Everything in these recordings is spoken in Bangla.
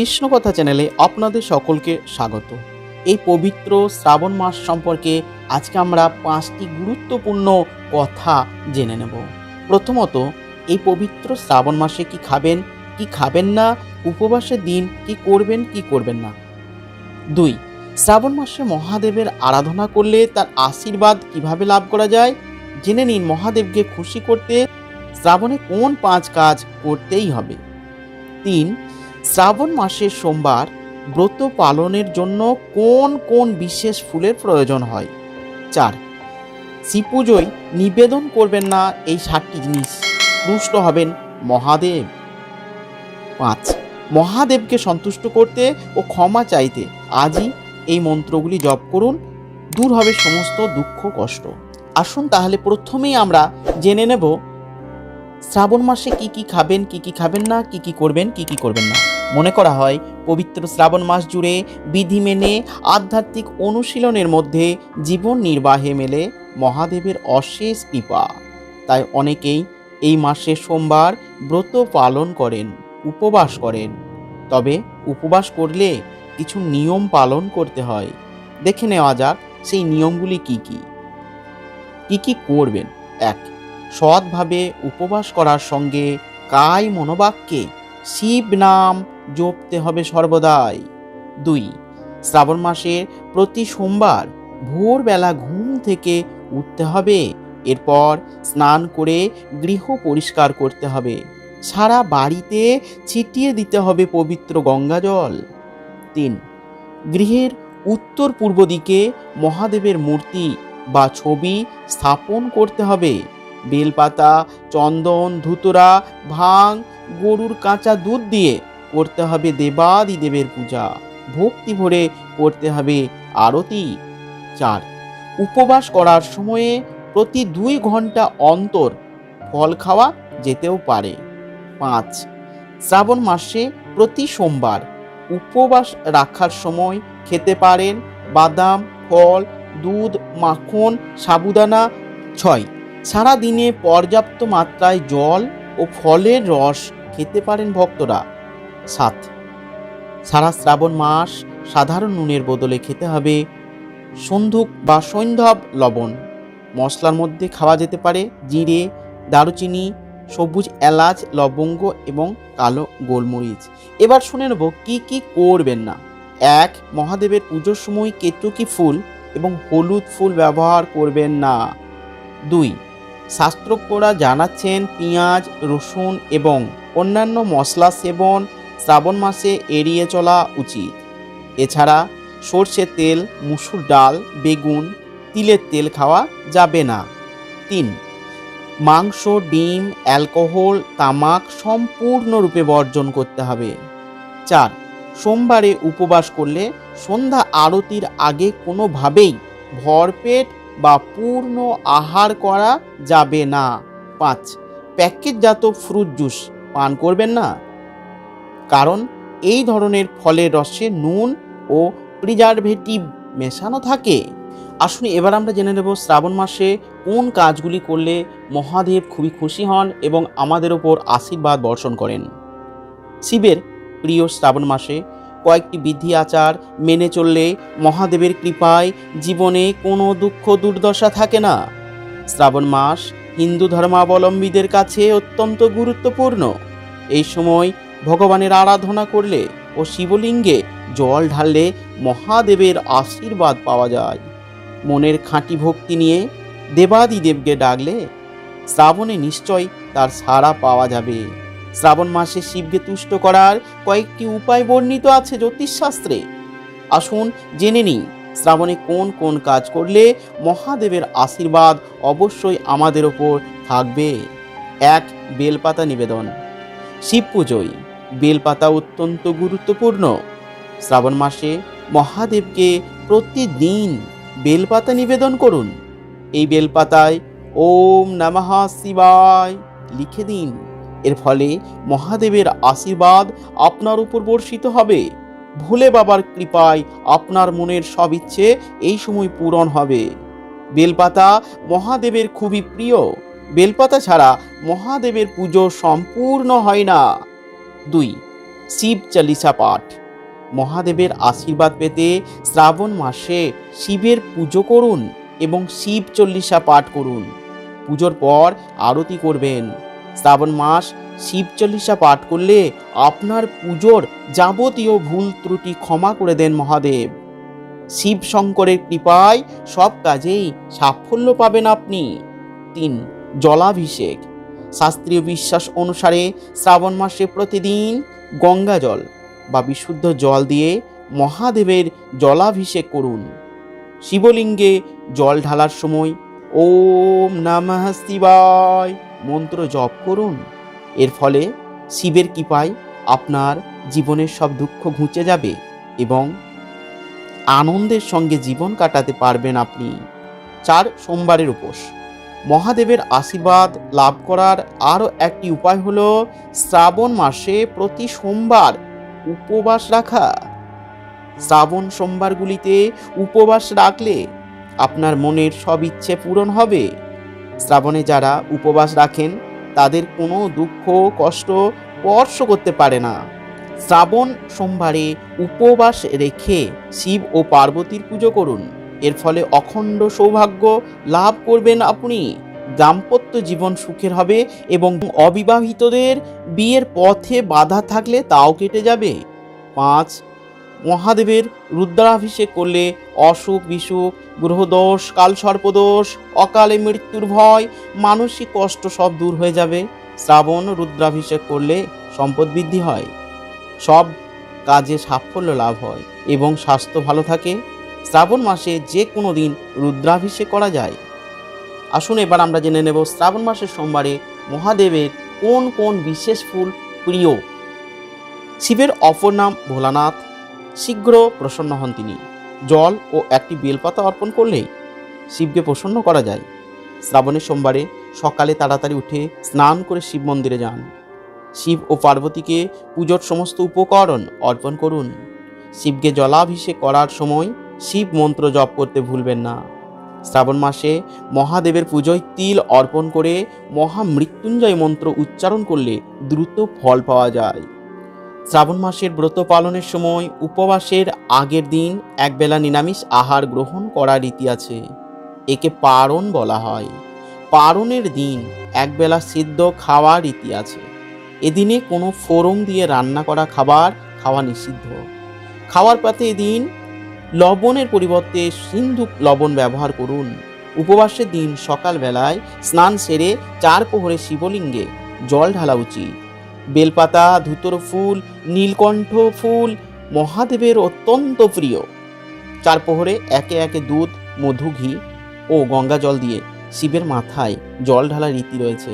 কৃষ্ণকথা চ্যানেলে আপনাদের সকলকে স্বাগত। এই পবিত্র শ্রাবণ মাস সম্পর্কে আজকে আমরা পাঁচটি গুরুত্বপূর্ণ কথা জেনে নেব। প্রথমত, এই পবিত্র শ্রাবণ মাসে কি খাবেন কি খাবেন না, উপবাসের দিন কি করবেন কি করবেন না? দুই, শ্রাবণ মাসে মহাদেবের আরাধনা করলে তার আশীর্বাদ কীভাবে লাভ করা যায়? জেনে নিন মহাদেবকে খুশি করতে শ্রাবণে কোন পাঁচ কাজ করতেই হবে। তিন শ্রাবণ মাসের সোমবার ব্রত পালনের জন্য কোন কোন বিশেষ ফুলের প্রয়োজন হয়? চার শিব পুজোয় নিবেদন করবেন না এই সাতটি জিনিস। রুষ্ট হবেন মহাদেব। পাঁচ, মহাদেবকে সন্তুষ্ট করতে ও ক্ষমা চাইতে আজই এই মন্ত্রগুলি জপ করুন, দূর হবে সমস্ত দুঃখ, কষ্ট। আসুন তাহলে প্রথমেই আমরা জেনে নেব, শ্রাবণ মাসে কি কি খাবেন, কি কি খাবেন না, কি কি করবেন, কি কি করবেন না। মনে করা হয়, পবিত্র শ্রাবণ মাস জুড়ে বিধি মেনে আধ্যাত্মিক অনুশীলনের মধ্যে জীবন নির্বাহে মেলে মহাদেবের অশেষ কৃপা। তাই অনেকেই এই মাসে সোমবার ব্রত পালন করেন, উপবাস করেন। তবে উপবাস করলে কিছু নিয়ম পালন করতে হয়। দেখে নেওয়া যাক সেই নিয়মগুলি কি কি। কি কি করবেন? এক, সৎভাবে উপবাস করার সঙ্গে কায় মনোবাক্যে শিব নাম জপতে হবে সর্বদাই। দুই, শ্রাবণ মাসের প্রতি সোমবার ভোরবেলা ঘুম থেকে উঠতে হবে, এরপর স্নান করে গৃহ পরিষ্কার করতে হবে। সারা বাড়িতে ছিটিয়ে দিতে হবে পবিত্র গঙ্গা জল তিন, গৃহের উত্তর পূর্ব দিকে মহাদেবের মূর্তি বা ছবি স্থাপন করতে হবে। বেলপাতা, চন্দন, ধুতরা, ভাং, গরুর কাঁচা দুধ দিয়ে করতে হবে দেবাদি দেবের পূজা। ভক্তি ভরে করতে হবে আরতি। চার, উপবাস করার সময়ে প্রতি দুই ঘণ্টা অন্তর ফল খাওয়া যেতেও পারে। পাঁচ, শ্রাবণ মাসে প্রতি সোমবার উপবাস রাখার সময় খেতে পারেন বাদাম, ফল, দুধ, মাখন, সাবুদানা। ছয় সারা দিনে পর্যাপ্ত মাত্রায় জল ও ফলের রস খেতে পারেন ভক্তরা। সাত। সারা শ্রাবণ মাস সাধারণ নুনের বদলে খেতে হবে সন্ধুক বা সৈন্ধব লবণ। মশলার মধ্যে খাওয়া যেতে পারে জিরে, দারুচিনি, সবুজ এলাচ, লবঙ্গ এবং কালো গোলমরিচ। এবার শুনে নেব কি কি করবেন না। এক, মহাদেবের পুজোর সময় কেতুকি ফুল এবং হলুদ ফুল ব্যবহার করবেন না। দুই, শাস্ত্রজ্ঞরা জানাচ্ছেন পেঁয়াজ, রসুন এবং অন্যান্য মশলা সেবন শ্রাবণ মাসে এড়িয়ে চলা উচিত। এছাড়া সর্ষের তেল, মুসুর ডাল, বেগুন, তিলের তেল খাওয়া যাবে না। তিন, মাংস, ডিম, অ্যালকোহল, তামাক সম্পূর্ণরূপে বর্জন করতে হবে। চার, সোমবারে উপবাস করলে সন্ধ্যা আরতির আগে কোনোভাবেই ভরপেট বা পূর্ণ আহার করা যাবে না। পাঁচ, প্যাকেটজাত ফ্রুট জুস পান করবেন না? কারণ এই ধরনের ফলের রসে নুন ও প্রিজারভেটিভ মেশানো থাকে। আসুন এবার আমরা জেনে নেব শ্রাবণ মাসে কোন কাজগুলি করলে মহাদেব খুবই খুশি হন এবং আমাদের ওপর আশীর্বাদ বর্ষণ করেন। শিবের প্রিয় শ্রাবণ মাসে কয়েকটি বিধি আচার মেনে চললে মহাদেবের কৃপায় জীবনে কোনো দুঃখ দুর্দশা থাকে না। শ্রাবণ মাস হিন্দু ধর্মাবলম্বীদের কাছে অত্যন্ত গুরুত্বপূর্ণ। এই সময় ভগবানের আরাধনা করলে ও শিবলিঙ্গে জল ঢাললে মহাদেবের আশীর্বাদ পাওয়া যায়। মনের খাঁটি ভক্তি নিয়ে দেবাদিদেবকে ডাকলে শ্রাবণে নিশ্চয় তার সাড়া পাওয়া যাবে। শ্রাবণ মাসে শিবকে তুষ্ট করার কয়েকটি উপায় বর্ণিত আছে জ্যোতিষশাস্ত্রে। আসুন জেনে নিই, শ্রাবণে কোন কোন কাজ করলে মহাদেবের আশীর্বাদ অবশ্যই আমাদের ওপর থাকবে? এক, বেলপাতা নিবেদন। শিব পুজোয় বেলপাতা অত্যন্ত গুরুত্বপূর্ণ। শ্রাবণ মাসে মহাদেবকে প্রতিদিন বেলপাতা নিবেদন করুন। এই বেলপাতায় ওম নমঃ শিবায় লিখে দিন। এর ফলে মহাদেবের আশীর্বাদ আপনার উপর বর্ষিত হবে। ভোলে বাবার কৃপায় আপনার মনের সব ইচ্ছে এই সময় পূরণ হবে। বেলপাতা মহাদেবের খুবই প্রিয়। বেলপাতা ছাড়া মহাদেবের পুজো সম্পূর্ণ হয় না। দুই, শিব চালিসা পাঠ। মহাদেবের আশীর্বাদ পেতে শ্রাবণ মাসে শিবের পুজো করুন এবং শিব চল্লিশা পাঠ করুন। পুজোর পর আরতি করবেন। শ্রাবণ মাস শিব চল্লিশা পাঠ করলে আপনার পুজোর যাবতীয় ভুল ত্রুটি ক্ষমা করে দেন মহাদেব। শিব শঙ্করের কৃপায় সব কাজেই সাফল্য পাবেন আপনি। তিন, জলাভিষেক। শাস্ত্রীয় বিশ্বাস অনুসারে শ্রাবণ মাসে প্রতিদিন গঙ্গা জল বা বিশুদ্ধ জল দিয়ে মহাদেবের জলাভিষেক করুন। শিবলিঙ্গে জল ঢালার সময় ওম নমঃ শিবায় মন্ত্র জপ করুন। এর ফলে শিবের কৃপায় আপনার জীবনের সব দুঃখ ঘুচে যাবে এবং আনন্দের সঙ্গে জীবন কাটাতে পারবেন আপনি। চার সোমবারের উপোস। মহাদেবের আশীর্বাদ লাভ করার আরও একটি উপায় হলো শ্রাবণ মাসে প্রতি সোমবার উপবাস রাখা। শ্রাবণ সোমবারগুলিতে উপবাস রাখলে আপনার মনের সব ইচ্ছে পূরণ হবে। শ্রাবণে যারা উপবাস রাখেন, তাদের কোনো দুঃখ, কষ্ট স্পর্শ করতে পারে না। শ্রাবণ সোমবারে উপবাস রেখে শিব ও পার্বতীর পুজো করুন। এর ফলে অখণ্ড সৌভাগ্য লাভ করবেন আপনি। দাম্পত্য জীবন সুখের হবে এবং অবিবাহিতদের বিয়ের পথে বাধা থাকলে তাও কেটে যাবে। পাঁচ, মহাদেবের রুদ্রাভিষেক করলে অসুখ, বিসুখ, গ্রহদোষ কালসর্পদোষ অকালে মৃত্যুর ভয়, মানসিক কষ্ট সব দূর হয়ে যাবে। শ্রাবণ, রুদ্রাভিষেক করলে সম্পদ বৃদ্ধি হয়। সব কাজে সাফল্য লাভ হয় এবং স্বাস্থ্য ভালো থাকে। শ্রাবণ মাসে যে কোনো দিন রুদ্রাভিষেক করা যায়। আসুন এবার আমরা জেনে নেব শ্রাবণ মাসের সোমবারে মহাদেবের কোন কোন বিশেষ ফুল প্রিয়। শিবের অপর নাম ভোলানাথ। শীঘ্র প্রসন্ন হন তিনি। জল ও একটি বেলপাতা অর্পণ করলেই শিবকে প্রসন্ন করা যায়। শ্রাবণের সোমবারে সকালে তাড়াতাড়ি উঠে স্নান করে শিব মন্দিরে যান। শিব ও পার্বতীকে পুজোর সমস্ত উপকরণ অর্পণ করুন। শিবকে জলাভিষেক করার সময় শিব মন্ত্র জপ করতে ভুলবেন না। শ্রাবণ মাসে মহাদেবের পুজোয় তিল অর্পণ করে মহামৃত্যুঞ্জয় মন্ত্র উচ্চারণ করলে দ্রুত ফল পাওয়া যায়। শ্রাবণ মাসের ব্রত পালনের সময় উপবাসের আগের দিন একবেলা নিরামিষ আহার গ্রহণ করার রীতি আছে। একে পারণ বলা হয়। পারণের দিন একবেলা সিদ্ধ খাওয়ার রীতি আছে। এদিনে কোনো ফোড়ন দিয়ে রান্না করা খাবার খাওয়া নিষিদ্ধ। খাওয়ার পাতে এদিন লবণের পরিবর্তে সিন্ধু লবণ ব্যবহার করুন। উপবাসের দিন সকালবেলায় স্নান সেরে চার প্রহরে শিবলিঙ্গে জল ঢালা উচিত। বেলপাতা, ধুতর ফুল, নীলকণ্ঠ ফুল মহাদেবের অত্যন্ত প্রিয়। চার প্রহরে একে একে দুধ, মধু, ঘি ও গঙ্গা জল দিয়ে শিবের মাথায় জল ঢালার রীতি রয়েছে।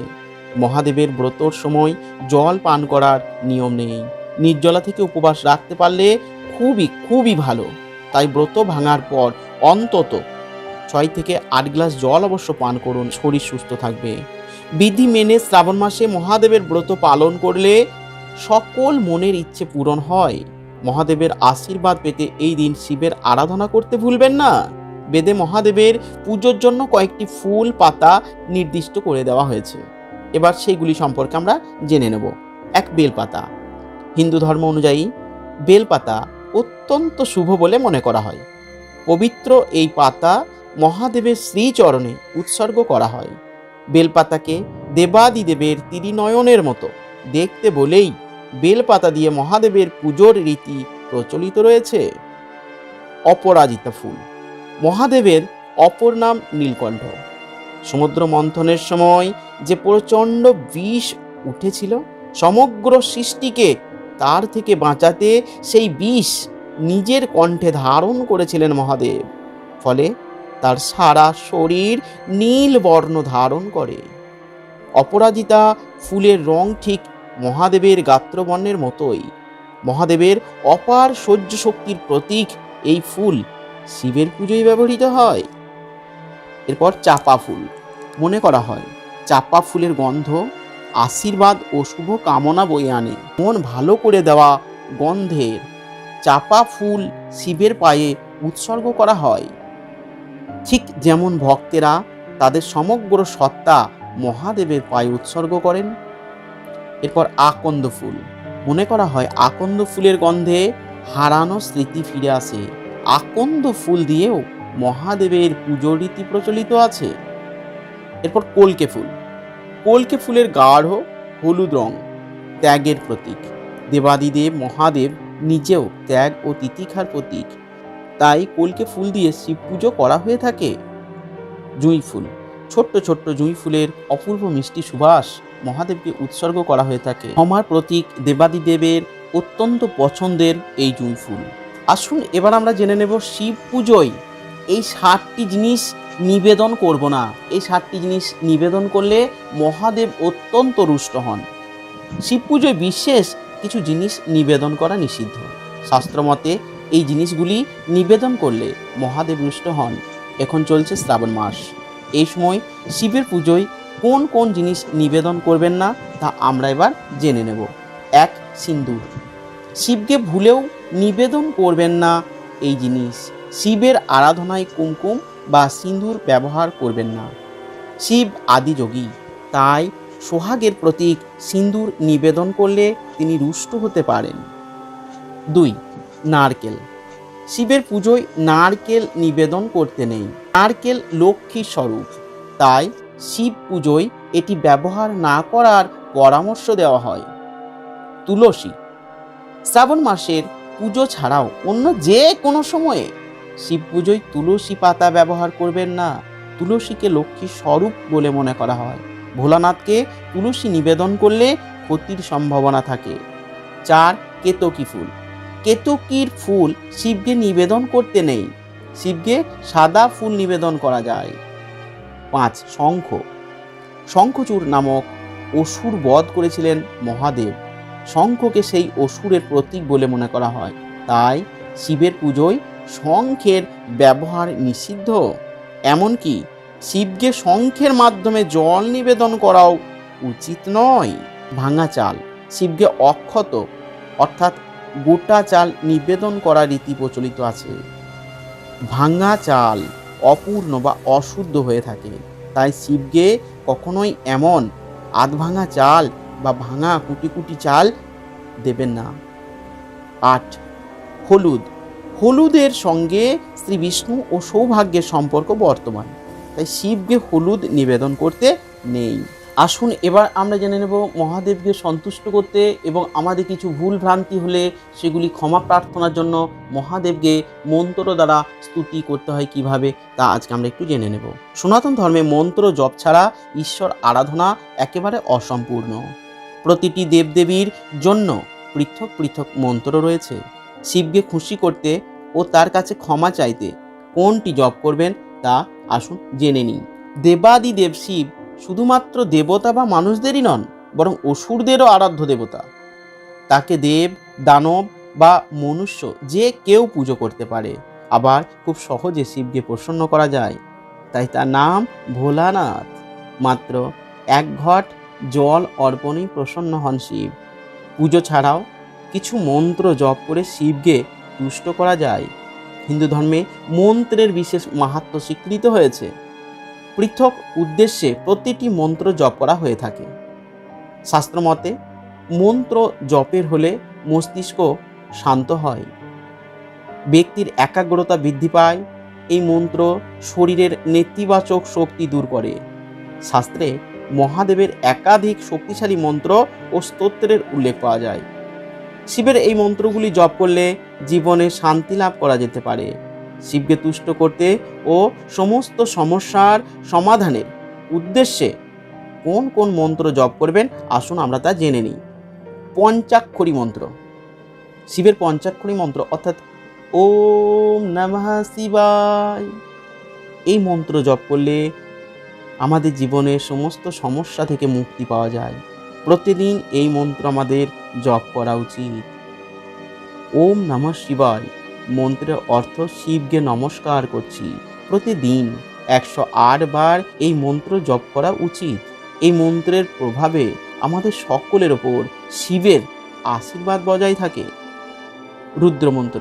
মহাদেবের ব্রতর সময় জল পান করার নিয়ম নেই। নির্জলা থেকে উপবাস রাখতে পারলে খুবই খুবই ভালো। তাই ব্রত ভাঙার পর অন্তত ছয় থেকে আট গ্লাস জল অবশ্য পান করুন, শরীর সুস্থ থাকবে। বিধি মেনে শ্রাবণ মাসে মহাদেবের ব্রত পালন করলে সকল মনের ইচ্ছে পূরণ হয়। মহাদেবের আশীর্বাদ পেতে এই দিন শিবের আরাধনা করতে ভুলবেন না। বেদে মহাদেবের পুজোর জন্য কয়েকটি ফুল, পাতা নির্দিষ্ট করে দেওয়া হয়েছে। এবার সেইগুলি সম্পর্কে আমরা জেনে নেব। এক বেলপাতা। হিন্দু ধর্ম অনুযায়ী বেলপাতা অত্যন্ত শুভ বলে মনে করা হয়। পবিত্র এই পাতা মহাদেবের শ্রীচরণে উৎসর্গ করা হয়। বেলপাতাকে দেবাদিদেবের তিরিনয়নের মতো দেখতে বলেই বেলপাতা দিয়ে মহাদেবের পুজোর রীতি প্রচলিত রয়েছে। অপরাজিতা ফুল। মহাদেবের অপর নাম নীলকণ্ঠ। সমুদ্র মন্থনের সময় যে প্রচণ্ড বিষ উঠেছিল, সমগ্র সৃষ্টিকে তার থেকে বাঁচাতে সেই বিষ নিজের কণ্ঠে ধারণ করেছিলেন মহাদেব। ফলে তার সারা শরীর নীল বর্ণ ধারণ করে। অপরাজিতা ফুলের রং ঠিক মহাদেবের গাত্রবর্ণের মতোই। মহাদেবের অপার সহ্য শক্তির প্রতীক এই ফুল শিবের পুজোয় ব্যবহৃত হয়। এরপর চাপা ফুল। মনে করা হয়, চাপা ফুলের গন্ধ আশীর্বাদ ও শুভ কামনা বয়ে আনে। মন ভালো করে দেওয়া গন্ধের চাপা ফুল শিবের পায়ে উৎসর্গ করা হয়। ঠিক যেমন ভক্তেরা তাদের সমগ্র সত্তা মহাদেবের পায়ে উৎসর্গ করেন। এরপর আকন্দ ফুল। মনে করা হয় আকন্দ ফুলের গন্ধে হারানো স্মৃতি ফিরে আসে। আকন্দ ফুল দিয়েও মহাদেবের পুজোর রীতি প্রচলিত আছে। এরপর কলকে ফুল। কলকে ফুলের গাঢ়, হলুদ রং, ত্যাগের প্রতীক। দেবাদিদেব মহাদেব নিজেও ত্যাগ ও তিতিক্ষার প্রতীক। তাই কলকে ফুল দিয়ে শিব পুজো করা হয়ে থাকে। জুঁই ফুল, ছোট্ট ছোট্ট জুঁই ফুলের অপূর্ব মিষ্টি সুবাস মহাদেবকে উৎসর্গ করা হয়ে থাকে। ক্ষমার প্রতীক দেবাদিদেবের অত্যন্ত পছন্দের এই জুঁই ফুল। আসুন এবার আমরা জেনে নেব শিব পুজোয় এই সাতটি জিনিস নিবেদন করব না। এই সাতটি জিনিস নিবেদন করলে মহাদেব অত্যন্ত রুষ্ট হন। শিব পুজোয় বিশেষ কিছু জিনিস নিবেদন করা নিষিদ্ধ। শাস্ত্রমতে এই জিনিসগুলি নিবেদন করলে মহাদেব রুষ্ট হন। এখন চলছে শ্রাবণ মাস। এই সময় শিবের পুজোয় কোন কোন জিনিস নিবেদন করবেন না তা আমরা এবার জেনে নেব। এক, সিন্দুর। শিবকে ভুলেও নিবেদন করবেন না এই জিনিস। শিবের আরাধনায় কুমকুম বা সিন্দুর ব্যবহার করবেন না। শিব আদিযোগী তাই সোহাগের প্রতীক সিন্দুর নিবেদন করলে তিনি রুষ্ট হতে পারেন। দুই, নারকেল। শিবের পুজোয় নারকেল নিবেদন করতে নেই। নারকেল লক্ষ্মী স্বরূপ, তাই শিব পুজোয় এটি ব্যবহার না করার পরামর্শ দেওয়া হয়। তুলসী। শ্রাবণ মাসের পুজো ছাড়াও অন্য যে কোনো সময়ে শিব পুজোয় তুলসী পাতা ব্যবহার করবেন না। তুলসীকে লক্ষ্মীর স্বরূপ বলে মনে করা হয়। ভোলানাথকে তুলসী নিবেদন করলে ক্ষতির সম্ভাবনা থাকে। চার, কেতকী ফুল। কেতকীর ফুল শিবকে নিবেদন করতে নেই। শিবকে সাদা ফুল নিবেদন করা যায়। পাঁচ, শঙ্খ। শঙ্খচূড় নামক অসুর বধ করেছিলেন মহাদেব। শঙ্খকে সেই অসুরের প্রতীক বলে মনে করা হয়। তাই শিবের পুজোয় শঙ্খের ব্যবহার নিষিদ্ধ? এমনকি শিবকে শঙ্খের মাধ্যমে জল নিবেদন করাও উচিত নয়। ভাঙা চাল, শিবকে অক্ষত, অর্থাৎ গোটা চাল নিবেদন করা রীতি প্রচলিত আছে। ভাঙা চাল অপূর্ণ বা অশুদ্ধ হয়ে থাকে, তাই শিবকে কখনোই এমন আধ ভাঙা চাল বা ভাঙা কুটি কুটি চাল দেবেন না। আট, হলুদ হলুদের সঙ্গে শ্রী বিষ্ণু ও সৌভাগ্যের সম্পর্ক বর্তমান। তাই শিবকে হলুদ নিবেদন করতে নেই। আসুন এবার আমরা জেনে নেব মহাদেবকে সন্তুষ্ট করতে এবং আমাদের কিছু ভুল ভ্রান্তি হলে সেগুলি ক্ষমা প্রার্থনার জন্য মহাদেবকে মন্ত্র দ্বারা স্তুতি করতে হয় কীভাবে, তা আজকে আমরা একটু জেনে নেব। সনাতন ধর্মে মন্ত্র জপ ছাড়া ঈশ্বর আরাধনা একেবারে অসম্পূর্ণ। প্রতিটি দেবদেবীর জন্য পৃথক পৃথক মন্ত্র রয়েছে। শিবকে খুশি করতে ও তার কাছে ক্ষমা চাইতে কোনটি জপ করবেন তা আসুন জেনে নিই। দেবাদি দেব শিব শুধুমাত্র দেবতা বা মানুষদেরই নন, বরং অসুরদেরও আরাধ্য দেবতা। তাকে দেব, দানব বা মনুষ্য যে কেউ পুজো করতে পারে। আবার খুব সহজে শিবকে প্রসন্ন করা যায়। তাই তার নাম ভোলানাথ। মাত্র এক ঘট জল অর্পণেই প্রসন্ন হন শিব। পুজো ছাড়াও কিছু মন্ত্র জপ করে শিবকে তুষ্ট করা যায়। হিন্দু ধর্মে মন্ত্রের বিশেষ মাহাত্ম স্বীকৃত হয়েছে। পৃথক উদ্দেশ্যে প্রতিটি মন্ত্র জপ করা হয়ে থাকে। শাস্ত্রমতে মন্ত্র জপের হলে মস্তিষ্ক শান্ত হয়। ব্যক্তির একাগ্রতা বৃদ্ধি পায়। এই মন্ত্র শরীরের নেতিবাচক শক্তি দূর করে। শাস্ত্রে মহাদেবের একাধিক শক্তিশালী মন্ত্র ও স্তোত্রের উল্লেখ পাওয়া যায়। শিবের এই মন্ত্রগুলি জপ করলে জীবনে শান্তি লাভ করা যেতে পারে। শিবকে তুষ্ট করতে ও সমস্ত সমস্যার সমাধানের উদ্দেশ্যে কোন কোন মন্ত্র জপ করবেন, আসুন আমরা তা জেনে নিই। পঞ্চাক্ষরী মন্ত্র। শিবের পঞ্চাক্ষরী মন্ত্র অর্থাৎ ওম নমঃ শিবায়। এই মন্ত্র জপ করলে আমাদের জীবনের সমস্ত সমস্যা থেকে মুক্তি পাওয়া যায়। প্রতিদিন এই মন্ত্র আমাদের জপ করা উচিত। ওম নমঃ শিবায় মন্ত্রের অর্থ শিবকে নমস্কার করছি। প্রতিদিন একশো আট বার এই মন্ত্র জপ করা উচিত। এই মন্ত্রের প্রভাবে আমাদের সকলের ওপর শিবের আশীর্বাদ বজায় থাকে। রুদ্রমন্ত্র,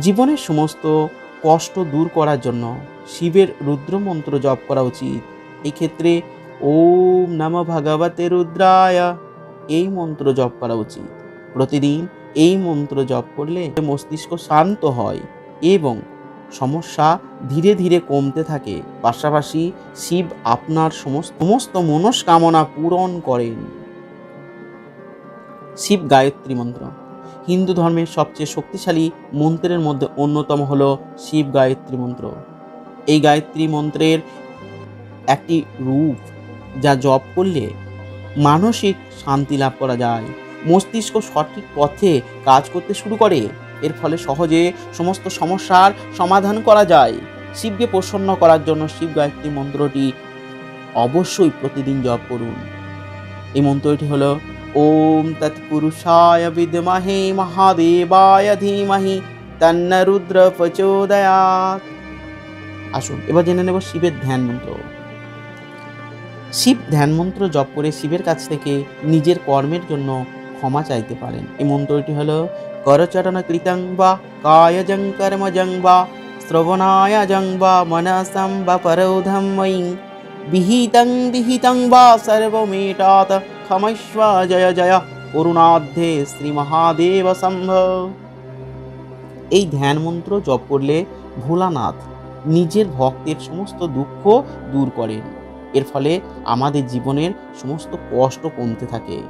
জীবনের সমস্ত কষ্ট দূর করার জন্য শিবের রুদ্রমন্ত্র জপ করা উচিত। এই ক্ষেত্রে ওম নম ভগবতে রুদ্রায়। এই মন্ত্র জপ করা উচিত। প্রতিদিন এই মন্ত্র জপ করলে মস্তিষ্ক শান্ত হয় এবং সমস্যা ধীরে ধীরে কমতে থাকে। পাশাপাশি শিব আপনার সমস্ত সমস্ত মনস্কামনা পূরণ করেন। শিব গায়ত্রী মন্ত্র। হিন্দু ধর্মের সবচেয়ে শক্তিশালী মন্ত্রের মধ্যে অন্যতম হল শিব গায়ত্রী মন্ত্র। এই গায়ত্রী মন্ত্রের একটি রূপ যা জপ করলে মানসিক শান্তি লাভ করা যায়। মস্তিষ্ক সঠিক পথে কাজ করতে শুরু করে। এর ফলে সহজে সমস্ত সমস্যার সমাধান করা যায়। শিবকে প্রসন্ন করার জন্য শিব গায়ত্রী মন্ত্রটি অবশ্যই প্রতিদিন জপ করুন। এই মন্ত্রটি হলো, ওম তৎপুরুষায় বিদ্মহে মহাদেবায় ধীমহি তন্ন রুদ্র প্রচোদয়াৎ। আসুন, এবার জেনে নেব শিবের ধ্যান মন্ত্র। শিব ধ্যান মন্ত্র জপ করে শিবের কাছ থেকে নিজের কর্মের জন্য ক্ষমা চাইতে পারেন। এই মন্ত্রটি হলো করচরণ কৃতং বা কায়জং কর্মজং বা শ্রবণায়জং বা মনসং বা পরৌধম ময়ী বিহিতং বিহিতং বা সর্বমেটাত ক্ষমস্ব জয় জয় করুণাধ্যে শ্রী মহাদেব সম্ভব। এই ধ্যান মন্ত্র জপ করলে ভোলানাথ নিজের ভক্তের সমস্ত দুঃখ দূর করেন। এর ফলে আমাদের জীবনের সমস্ত কষ্ট কমতে থাকে।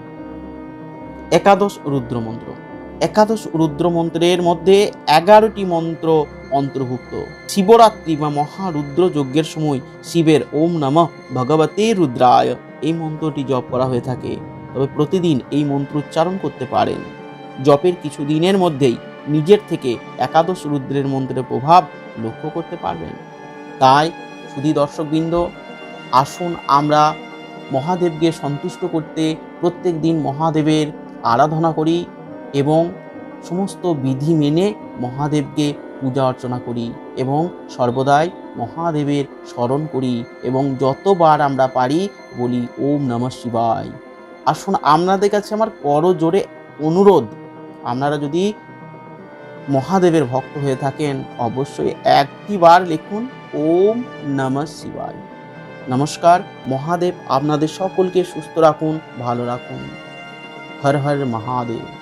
একাদশ রুদ্রমন্ত্র। একাদশ রুদ্র মন্ত্রের মধ্যে এগারোটি মন্ত্র অন্তর্ভুক্ত। শিবরাত্রি বা মহারুদ্র যজ্ঞের সময় শিবের ওম নমঃ ভগবতে রুদ্রায় এই মন্ত্রটি জপ করা হয়ে থাকে। তবে প্রতিদিন এই মন্ত্র উচ্চারণ করতে পারেন। জপের কিছু দিনের মধ্যেই নিজের থেকে একাদশ রুদ্রের মন্ত্রের প্রভাব লক্ষ্য করতে পারবেন। তাই শুধু দর্শকবৃন্দ আসুন আমরা মহাদেবকে সন্তুষ্ট করতে প্রত্যেক দিন মহাদেবের আরাধনা করি এবং সমস্ত বিধি মেনে মহাদেবকে পূজা অর্চনা করি এবং সর্বদাই মহাদেবের স্মরণ করি এবং যতবার আমরা পারি বলি, ওম নমঃ শিবায়। আসুন, আপনাদের কাছে আমার করো জোরে অনুরোধ। আপনারা যদি মহাদেবের ভক্ত হয়ে থাকেন, অবশ্যই একটি বার লিখুন, ওম নমঃ শিবায়। নমস্কার মহাদেব আপনাদের সকলকে সুস্থ রাখুন ভালো রাখুন। হর হর মহাদেব।